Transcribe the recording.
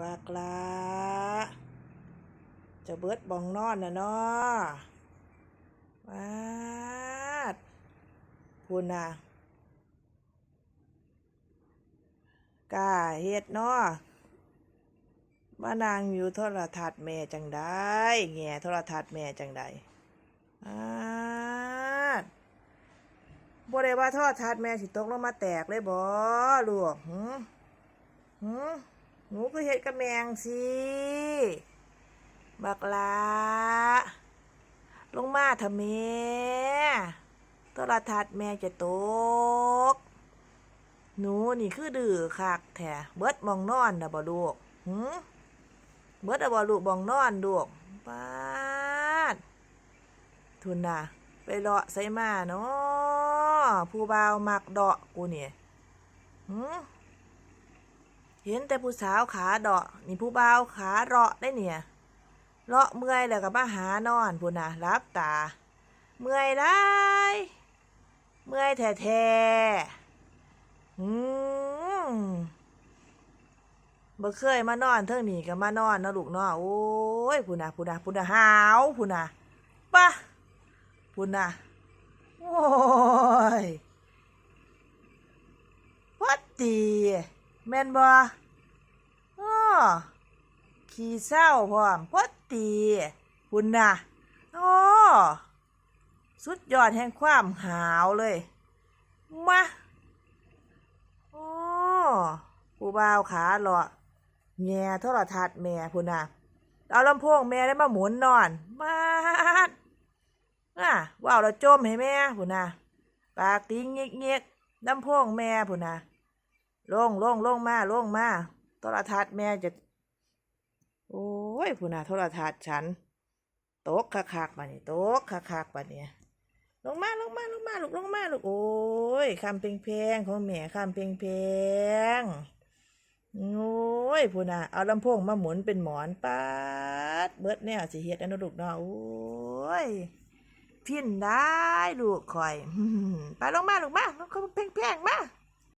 บักลาจะเบิดบองนอนนะเนาะมาดพูนนะกาเฮ็ดเนาะมานางอยู่โทรทัศน์แม่จังได้แง่โทรทัศน์แม่จังได้มาดบ่ได้ว่าโทรทัศน์แม่สิตกลงมาแตกเลยบ่ลูกหืมหืม หนูก็เฮ็ดกระแมงสิบักลาลงมาทำแม่โทรทัศน์แม่จะตก หนูนี่คือดื้อคักแท้เบิดมองนอนนะบ่ลูกหืมเบิดอะบ่ลูกมองนอนลูกปาดทุนน่ะไปเลาะใส่มาเนาะผู้บ่าวมักเดาะกูเนี่ยหืม เห็นแต่ผู้สาวขาเดาะนี่ผู้บ่าวขาเราะได้เนี่ยเลาะเมื่อยแล้วก็มาหานอนพูนนะรับตา เมื่อยได้เมื่อยแท้แท้ๆอืมบ่เคยมานอนเท่งนี้ก็มานอนนาะลูกเนาะโอ้ยพูนนะพูนนะพูนนะหาวพูนนะปะพูนนะโอ้ยวัดดี แม่นบ่อ้อขี้เศร้าพร้อมพอดตีคุณน่ะอ้อสุดยอดแห่งความหาวเลย มาโอ้ผู้บ่าวขาเลาะแง่โทรทัศน์แม่พุ่นน่ะเอาลำโพงแม่ได้มาหมุนนอนมาดอะว้าวเราจมให้แม่พุ่นน่ะปากติ้งเงียกๆลำโพงแม่พุ่นน่ะ ลงลงลงมาลงมาโทรทัศน์แม่จะ โอ้ยผู้น่ะโทรทัศน์ฉันตกคักคักๆมานี่ตกคักคักๆมาเนี่ยลงมาลงมาลงมาลูกลงมาลูกโอ้ยคำเพลงเพลงของแม่คำเพลงเพลงโอ้ยผู้น่ะเอาลำโพงมาหมุนเป็นหมอนปัดเบิดแนวสิเฮ็ดอนุลูกเนาะโอ้ยพินได้ลูกคอยไปลงมาลูกมาลงเพลงเพลงมา